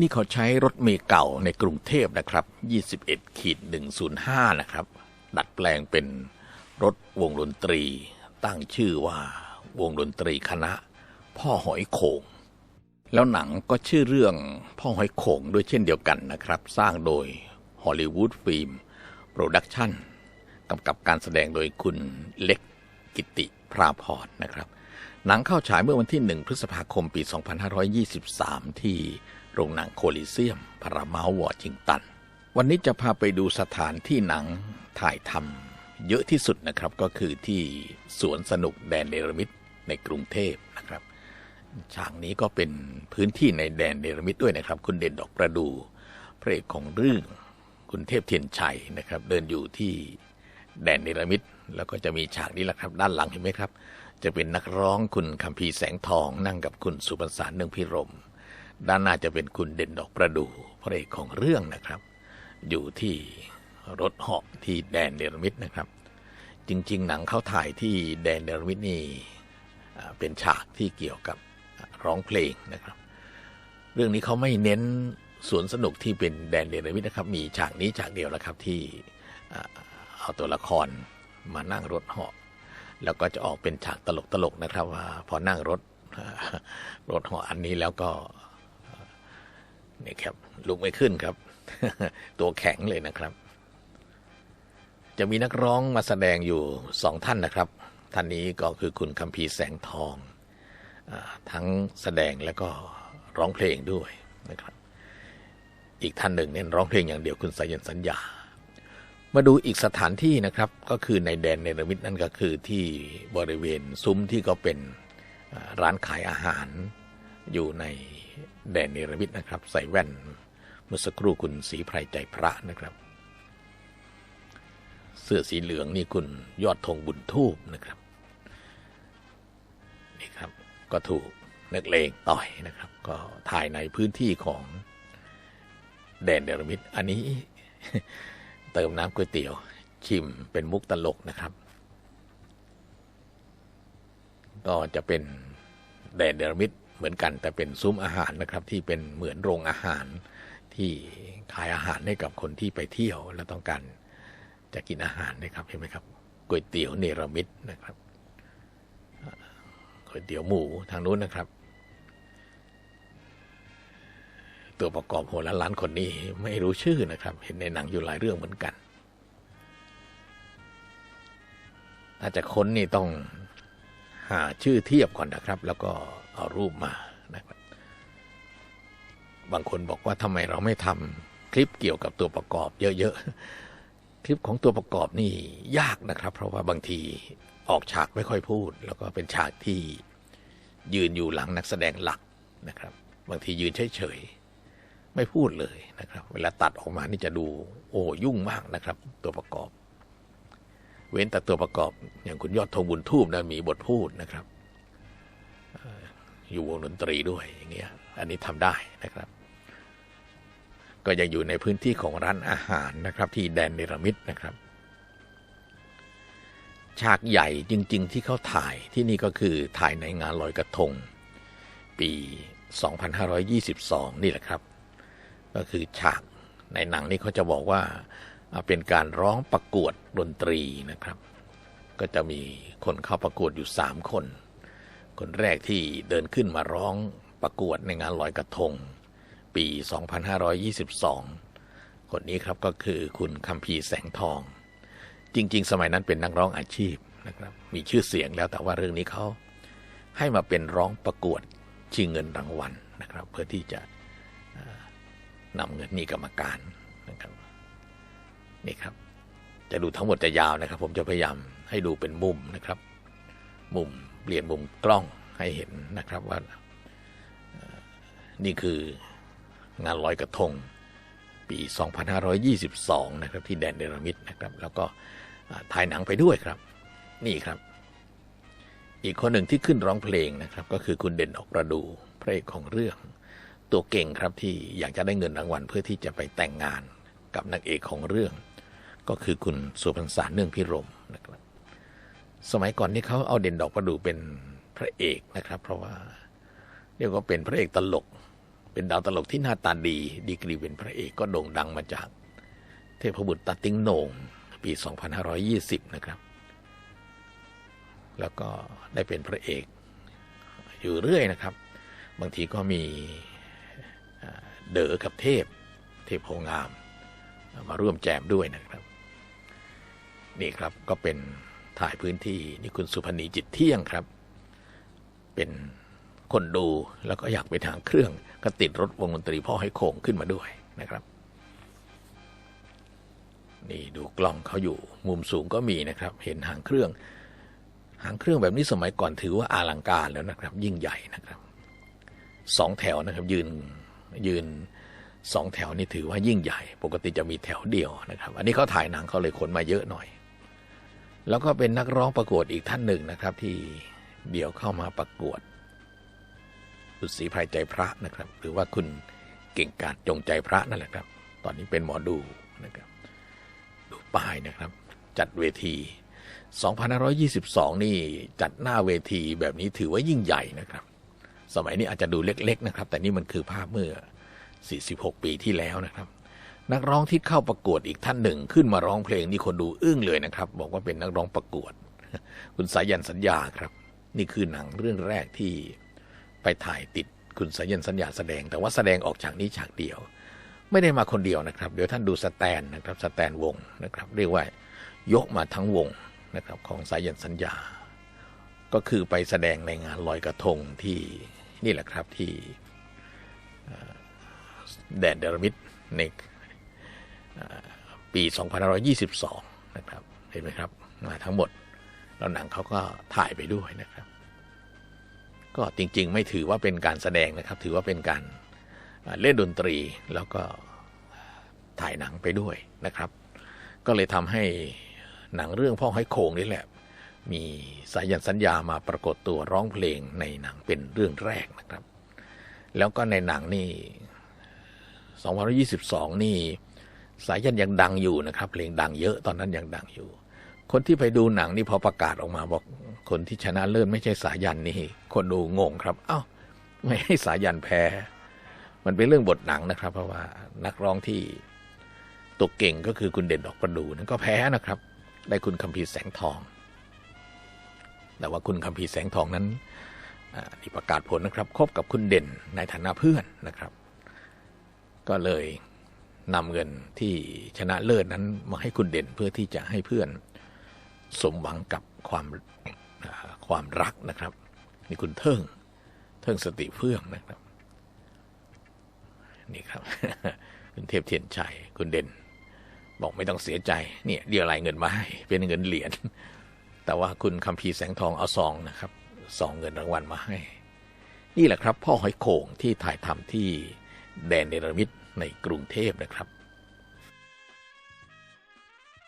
นี่เขาใช้รถเมล์เก่าในกรุงเทพนะครับ 21ขีด105 นะครับ ดัดแปลงเป็นรถวงดนตรี ตั้งชื่อว่าวงดนตรีคณะ พ่อหอยโขง แล้วหนังก็ชื่อเรื่องพ่อหอยโขงด้วยเช่นเดียวกันนะครับ สร้างโดยฮอลลีวูดฟิล์มโปรดักชั่นกำกับการแสดงโดยคุณเล็กกิติพราพรนะครับ หนังเข้าฉายเมื่อวันที่ 1 พฤษภาคมปี 2523 ที่ โรงหนังโคลิเซียมพารามาวอชิงตัน วันนี้จะพาไปดูสถานที่หนังถ่ายทำเยอะที่สุดนะครับก็คือที่สวนสนุกแดนเนรมิตในกรุงเทพนะครับ ฉากนี้ก็เป็นพื้นที่ในแดนเนรมิตด้วยนะครับ คุณเด่นดอกประดูพระเอกของเรื่องคุณเทพเทียนชัยนะครับ เดินอยู่ที่แดนเนรมิตแล้วก็จะมีฉากนี้แหละครับ ด้านหลังเห็นไหมครับ จะเป็นนักร้องคุณคัมพีร์แสงทองนั่งกับคุณสุพรรษาเนืองพิรม ด้านหน้าจะเป็นคุณเด่นดอกประดูพระเอกของเรื่องนะครับ อยู่ที่รถเหาะที่แดนเนรมิตนะครับ จริง ๆ หนังเขาถ่ายที่แดนเนรมิตนี่เป็นฉากที่เกี่ยวกับร้องเพลงนะครับ เรื่องนี้เขาไม่เน้นสวนสนุกที่เป็นแดนเนรมิตนะครับ มีฉากนี้ฉากเดียวแล้วครับที่เอาตัวละครมานั่งรถเหาะแล้วก็จะออกเป็นฉากตลกๆนะครับว่าพอนั่งรถรถเหาะอันนี้แล้วก็ นี่ครับลุกไม่ขึ้นครับ ตัวแข็งเลยนะครับ จะมีนักร้องมาแสดงอยู่สองท่านนะครับ ท่านนี้ก็คือคุณคัมพีร์แสงทองอทั้งแสดงแล้วก็ร้องเพลงด้วยนะครับ อีกท่านหนึ่งเนี่ยร้องเพลงอย่างเดียวคุณสายันสัญญา มาดูอีกสถานที่นะครับ ก็คือในแดนเนรมิตนั่นก็คือที่บริเวณซุ้มที่ก็เป็นร้านขายอาหารอยู่ใน แดนเนรมิตนะครับ ใส่แว่นเมื่อสักครู่คุณสีไพรใจพระนะครับ เสื้อสีเหลืองนี่คุณยอดธงบุญทูบนะครับ นี่ครับก็ถูกนักเลงต่อยนะครับ ก็ถ่ายในพื้นที่ของแดนเนรมิตอันนี้เติมน้ำก๋วยเตี๋ยว ชิมเป็นมุกตลกนะครับ ก็จะเป็นแดนเนรมิต เหมือนกันแต่เป็นซุ้มอาหารนะครับ ที่เป็นเหมือนโรงอาหารที่ขายอาหารให้กับคนที่ไปเที่ยวแล้วต้องการจะกินอาหารนะครับเห็นไหมครับก๋วยเตี๋ยวเนรมิตนะครับก๋วยเตี๋ยวหมูทางนู้นนะครับ ตัวประกอบโหราล้านคนนี้ไม่รู้ชื่อนะครับ เห็นในหนังอยู่หลายเรื่องเหมือนกันถ้าจะค้นนี่ต้องหาชื่อเทียบก่อนนะครับ แล้วก็ เอารูปมานะครับบางคนบอกว่าทำไมเราไม่ทำคลิปเกี่ยวกับตัวประกอบเยอะๆ คลิปของตัวประกอบนี่ยากนะครับ เพราะว่าบางทีออกฉากไม่ค่อยพูด แล้วก็เป็นฉากที่ยืนอยู่หลังนักแสดงหลักนะครับ บางทียืนเฉยๆ ไม่พูดเลยนะครับ เวลาตัดออกมานี่จะดูโอ้ยุ่งมากนะครับ ตัวประกอบ เว้นแต่ตัวประกอบอย่างคุณยอดธงบุญทูบนะมีบทพูดนะครับ อยู่วงดนตรีด้วยอย่างเงี้ยอันนี้ทำได้นะครับ ก็ยังอยู่ในพื้นที่ของร้านอาหารนะครับ ที่แดนเนรมิตนะครับ ฉากใหญ่จริง ๆ ที่เขาถ่ายที่นี่ก็คือถ่ายในงานลอยกระทง ปี 2522 นี่แหละครับ ก็คือฉากในหนังนี่เขาจะบอกว่าอ่าเป็นการร้องประกวดดนตรีนะครับ ก็จะมีคนเข้าประกวดอยู่ 3 คน คนแรกที่เดินขึ้นมาร้องประกวดในงานลอยกระทง ปี 2522 คนนี้ครับก็คือคุณคัมพีแสงทอง จริง ๆ สมัยนั้นเป็นนักร้องอาชีพนะครับ มีชื่อเสียงแล้วแต่ว่าเรื่องนี้เขาให้มาเป็นร้องประกวดชิงเงินรางวัลนะครับ เพื่อที่จะนำเงินนี่กรรมการนะครับนี่ครับ จะดูทั้งหมดจะยาวนะครับ ผมจะพยายามให้ดูเป็นมุมนะครับ มุม เปลี่ยนมุมกล้องให้เห็นนะครับว่านี่คืองานลอยกระทงปี 2522 นะครับ ที่แดนเดรมิดนะครับ แล้วก็ถ่ายหนังไปด้วยครับ นี่ครับ อีกคนหนึ่งที่ขึ้นร้องเพลงนะครับ ก็คือคุณเด่นออกประดูพระเอกของเรื่อง ตัวเก่งครับที่อยากจะได้เงินรางวัลเพื่อที่จะไปแต่งงานกับนางเอกของเรื่อง ก็คือคุณสุพรรษาเนื่องพิรมนะครับ สมัยก่อนนี่เขาเอาเด่นดอกประดูเป็นพระเอกนะครับ เพราะว่าเรียกว่าเป็นพระเอกตลก เป็นดาวตลกที่หน้าตาดี ดีกรีเป็นพระเอกก็โด่งดังมาจาก เทพบุตรตาติงโหน่งปี 2520 นะครับ แล้วก็ได้เป็นพระเอกอยู่เรื่อยนะครับ บางทีก็มีเอ่อเด๋อกับเทพ เทพโพงาม มาร่วมแจมด้วยนะครับ นี่ครับก็เป็น ถ่ายพื้นที่นี่คุณสุพนีจิตเที่ยงครับ เป็นคนดูแล้วก็อยากไปทางเครื่องก็ติดรถวงดนตรีพ่อให้โขงขึ้นมาด้วยนะครับ นี่ดูกล้องเขาอยู่มุมสูงก็มีนะครับ เห็นหางเครื่อง หางเครื่องแบบนี้สมัยก่อนถือว่าอลังการแล้วนะครับ ยิ่งใหญ่นะครับสองแถวนะครับยืนยืนสองแถวนี่ถือว่ายิ่งใหญ่ ปกติจะมีแถวเดียวนะครับ อันนี้เขาถ่ายหนังเขาเลยขนมาเยอะหน่อย แล้วก็เป็นนักร้องประกวดอีกท่านหนึ่งนะครับ ที่เดี๋ยวเข้ามาประกวดคุณศรีภัยใจพระนะครับ หรือว่าคุณเก่งกาจจงใจพระนั่นแหละครับ ตอนนี้เป็นหมอดูนะครับ ดูป้ายนะครับ จัดเวที2522 นี่จัดหน้าเวทีแบบนี้ถือว่ายิ่งใหญ่นะครับ สมัยนี้อาจจะดูเล็ก ๆ นะครับ แต่นี่มันคือภาพเมื่อ 46 ปีที่แล้วนะครับ นักร้องที่เข้าประกวดอีกท่านหนึ่งขึ้นมาร้องเพลงนี่คนดูอึ้งเลยนะครับ บอกว่าเป็นนักร้องประกวด คุณสายันสัญญาครับ นี่คือหนังเรื่องแรกที่ไปถ่ายติดคุณสายันสัญญาแสดง แต่ว่าแสดงออกฉากนี้ฉากเดียว ไม่ได้มาคนเดียวนะครับ เดี๋ยวท่านดูสแตนนะครับสแตนวงนะครับ เรียกว่ายกมาทั้งวงนะครับของสายันสัญญา ก็คือไปแสดงในงานลอยกระทงที่นี่แหละครับที่แดนเดรมิดใน ปี 2522 นะครับ เห็นไหมครับมาทั้งหมด แล้วหนังเขาก็ถ่ายไปด้วยนะครับ ก็จริงๆ ไม่ถือว่าเป็นการแสดงนะครับ ถือว่าเป็นการเล่นดนตรีแล้วก็ถ่ายหนังไปด้วยนะครับ ก็เลยทำให้หนังเรื่องพ่อให้โคงนี่แหละ มีสายันสัญญามาปรากฏตัวร้องเพลงในหนังเป็นเรื่องแรกนะครับ แล้วก็ในหนังนี่ 2022 นี่ สายันยังดังอยู่นะครับ เพลงดังเยอะตอนนั้นยังดังอยู่ คนที่ไปดูหนังนี่พอประกาศออกมาบอกคนที่ชนะเลิศไม่ใช่สายันนี่ คนดูงงครับเอ้าไม่ให้สายันแพ้ มันเป็นเรื่องบทหนังนะครับ เพราะว่านักร้องที่ตัวเก่งก็คือคุณเด่นดอกประดูนั้นก็แพ้นะครับ ได้คุณคัมภีร์แสงทอง แต่ว่าคุณคัมภีร์แสงทองนั้นอ่าที่ประกาศผลนะครับ คบกับคุณเด่นในฐานะเพื่อนนะครับ ก็เลย นำเงินที่ชนะเลิศนั้นมาให้คุณเด่นเพื่อที่จะให้เพื่อนสมหวังกับความความรักนะครับนี่คุณเทิงเทิงสติเฟื่องนะครับ นี่ครับ คุณเทพเทียนชัยคุณเด่น บอกไม่ต้องเสียใจเนี่ยเดียวอะไรเงินมาให้เป็นเงินเหรียญแต่ว่าคุณคำพีแสงทองเอาซองนะครับซองเงินรางวัลมาให้ นี่แหละครับ พ่อหอยโข่งที่ถ่ายทำที่แดนเนรมิต ในกรุงเทพนะครับ